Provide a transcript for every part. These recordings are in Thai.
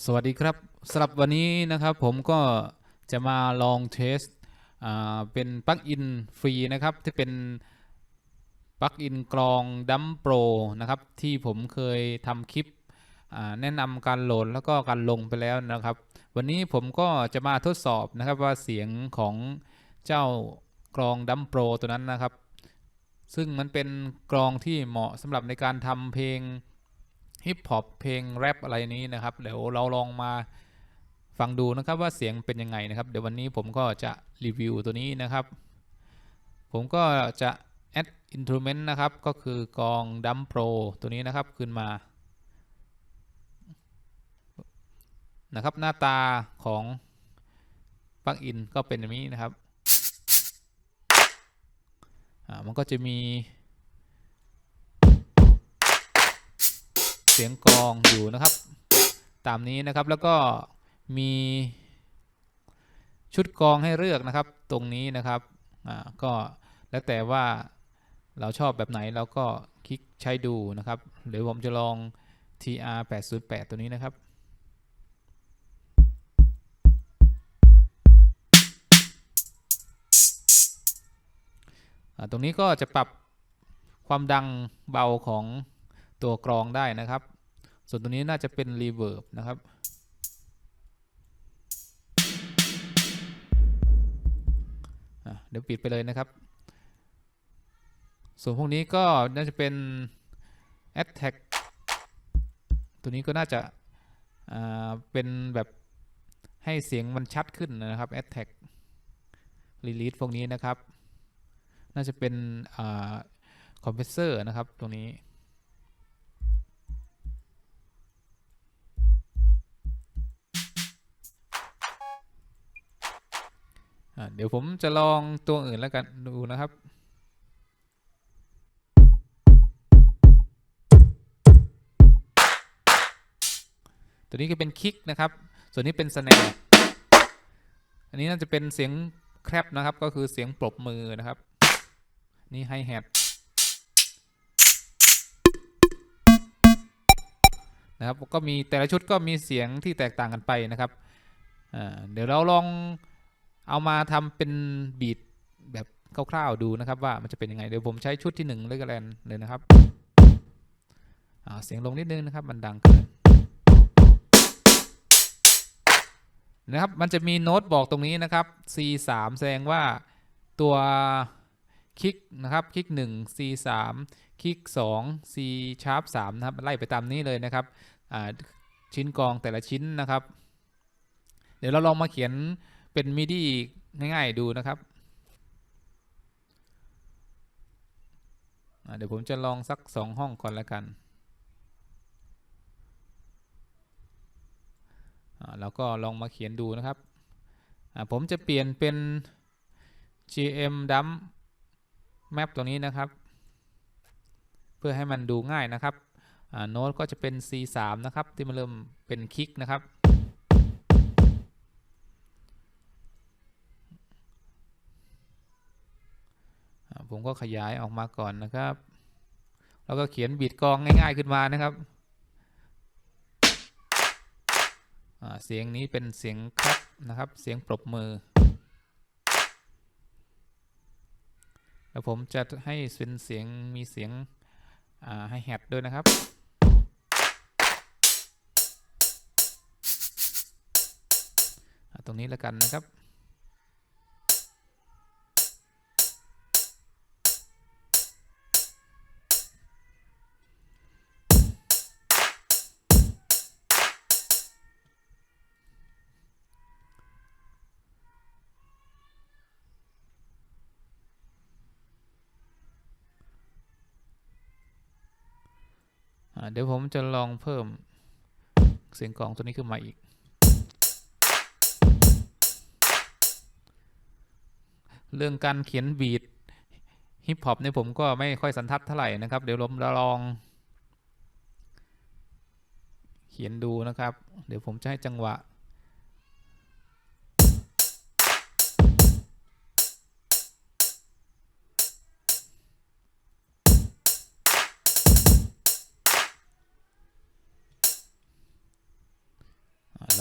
สวัสดีครับสำหรับวันนี้นะครับผมก็จะมาลองเทสเป็นปลั๊กอินฟรีนะครับที่เป็นปลั๊กอินกรองดัมโปรนะครับที่ผมเคยทำคลิปแนะนำการโหลดแล้วก็การลงไปแล้วนะครับ วันนี้ผมก็จะมาทดสอบนะครับว่าเสียงของเจ้ากรองดัมโปรตัวนั้นนะครับ ซึ่งมันเป็นกรองที่เหมาะสำหรับในการทำเพลง ฮิปฮอปเพลงแรปอะไรนี้นะครับเดี๋ยวเราลองมาฟังดูนะครับว่าเสียงเป็นยังไงนะครับ เดี๋ยววันนี้ผมก็จะรีวิวตัวนี้นะครับ ผมก็จะ add instrument นะครับ ก็คือกองดัมโปรตัวนี้นะครับขึ้นมานะครับหน้าตาของปลั๊กอินก็เป็นอย่างนี้นะครับ มันก็จะมี เสียงกองอยู่นะครับ ตามนี้นะครับแล้วก็มีชุดกองให้เลือกนะครับ ตรงนี้นะครับอ่าก็แล้วแต่ว่าเราชอบแบบไหนเราก็คลิกใช้ดูนะครับเดี๋ยวผมจะลอง TR 808ตัวนี้นะครับอ่าตรงนี้ก็จะปรับความดังเบาของ ตัวกรองได้นะครับ ส่วนตัวนี้น่าจะเป็น reverb นะครับ เดี๋ยวปิดไปเลยนะครับ ส่วนพวกนี้ก็น่าจะเป็น attack ตัวนี้ก็น่าจะอ่าเป็นแบบให้เสียงมันชัดขึ้นนะครับ attack release พวกนี้นะครับ น่าจะเป็นอ่า compressor นะครับตรงนี้ เดี๋ยวผมจะลองตัวอื่นแล้วกันดูนะครับตัวนี้ก็เป็นคิกนะครับ ส่วนนี้เป็นสแนร์อันนี้น่าจะเป็นเสียงแครบนะครับ ก็คือเสียงปรบมือนะครับ นี่ไฮแฮทนะครับ ก็มีแต่ละชุดก็มีเสียงที่แตกต่างกันไปนะครับ เดี๋ยวเราลอง เอามาทำเป็นบีทแบบคร่าวๆดูนะครับว่ามันจะเป็นยังไงเดี๋ยวผมใช้ชุดที่หนึ่งเลยกันเลยนะครับเสียงลงนิดนึงนะครับมันดังเกินนะครับมันจะมีโน้ตบอกตรงนี้นะครับ C 3แสดงว่าตัวคลิกนะครับคลิก1 C 3คลิก2 C sharp 3นะครับไล่ไปตามนี้เลยนะครับชิ้นกองแต่ละชิ้นนะครับ เดี๋ยวเราลองมาเขียน เป็นมิดีง่ายๆดูนะครับ เดี๋ยวผมจะลองสักสองห้องก่อนแล้วกันอะแล้วก็ลองมาเขียนดูนะครับ ผมจะเปลี่ยนเป็น gm dump map ตรงนี้นะครับ เพื่อให้มันดูง่ายนะครับโน้ตก็จะเป็น c 3 นะครับ ที่มันเริ่มเป็นคลิกนะครับ ผมก็ขยายออกมาก่อนนะครับ แล้วก็เขียนบีดกองง่ายๆขึ้นมานะครับเสียงนี้เป็นเสียงครับนะครับ เสียงปรบมือ แล้วผมจะให้เป็นเสียงมีเสียงให้แฮดด้วยนะครับตรงนี้แล้วกันนะครับ เดี๋ยวผมจะลองเพิ่มเสียงกลองตัวนี้ขึ้นมาอีก เรื่องการเขียนบีทฮิปฮอปเนี่ยผมก็ไม่ค่อยสันทัดเท่าไหร่นะครับ เดี๋ยวผมจะลอง เขียนดูนะครับ เดี๋ยวผมจะให้จังหวะ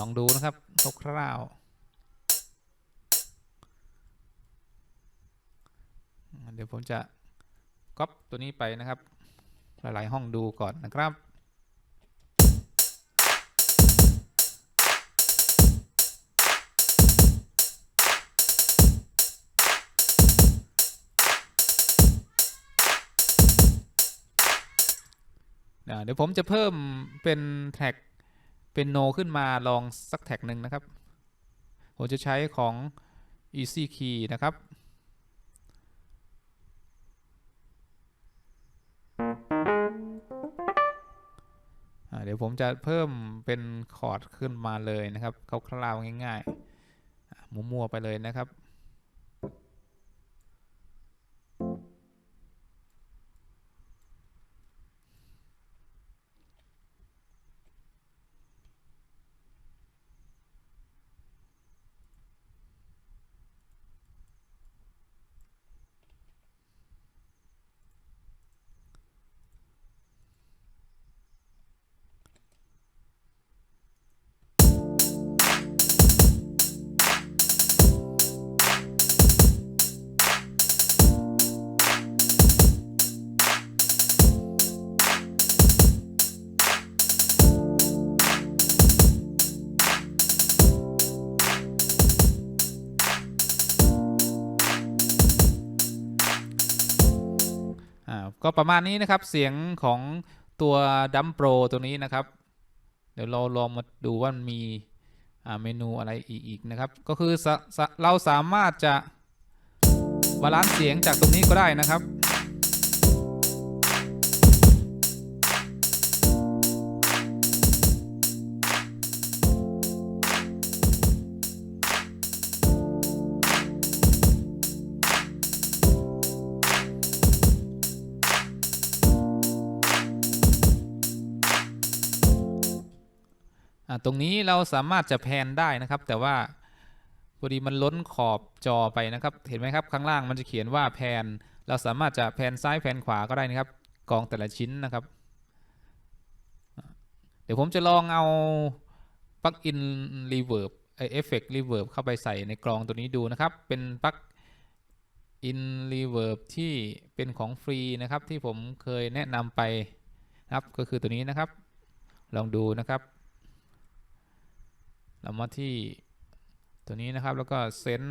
ลองดูนะครับคร่าวๆเดี๋ยวผมจะก๊อปตัวนี้ไปนะครับ หลายๆห้องดูก่อนนะครับเดี๋ยวผมจะเพิ่มเป็นแท็ก เป็นโนขึ้นมาลองสักแท็กหนึ่งนะครับ ผมจะใช้ของ easy key นะครับ เดี๋ยวผมจะเพิ่มเป็นคอร์ดขึ้นมาเลยนะครับคร่าวๆง่ายๆอะมั่วๆไปเลยนะครับ ก็ประมาณนี้นะครับเสียงของตัวดัมโปรตัวนี้นะครับ เดี๋ยวเราลองมาดูว่ามันมีเมนูอะไรอีกนะครับ ก็คือเราสามารถจะบาลานซ์เสียงจากตรงนี้ก็ได้นะครับ ตรงนี้เราสามารถจะแพนได้นะครับ แต่ว่าพอดีมันล้นขอบจอไปนะครับ เห็นไหมครับข้างล่างมันจะเขียนว่าแพน เราสามารถจะแพนซ้ายแพนขวาก็ได้นะครับ กองแต่ละชิ้นนะครับ เดี๋ยวผมจะลองเอาปลั๊กอินรีเวิร์บไอเอฟเฟกต์รีเวิร์บเข้าไปใส่ในกรองตัวนี้ดูนะครับ เป็นปลั๊กอินรีเวิร์บที่เป็นของฟรีนะครับ ที่ผมเคยแนะนำไปนะครับก็คือตัวนี้นะครับ ลองดูนะครับ เรามาที่ตัวนี้นะครับแล้วก็เซน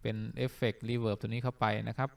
เป็นเอฟเฟกต์รีเวิร์บตัวนี้เข้าไปนะครับ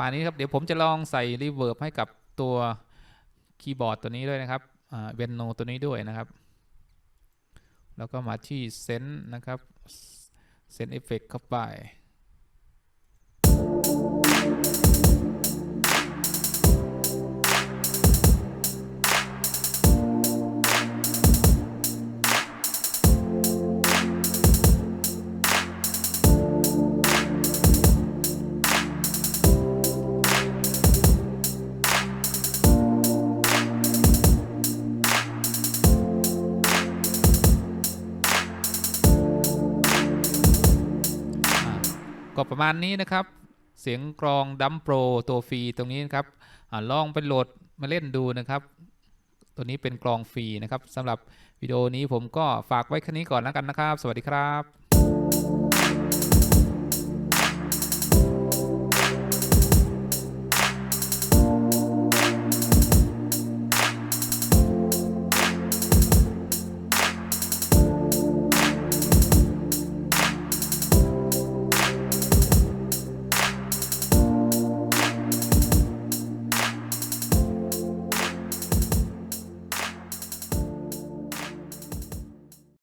ประมาณนี้ครับ เดี๋ยวผมจะลองใส่รีเวิร์บให้กับตัวคีย์บอร์ดตัวนี้ด้วยนะครับเวนโนตัวนี้ด้วยนะครับ แล้วก็มาที่เซนนะครับเซนเอฟเฟกเข้าไป ประมาณนี้นะครับ เสียงกรองดัมโปรตัวฟรีตรงนี้นะครับอลองไปโหลดมาเล่นดูนะครับ ตัวนี้เป็นกรองฟรีนะครับสำหรับวิดีโอนี้ผมก็ฝากไว้แค่นี้ก่อนแล้วกันนะครับ สวัสดีครับ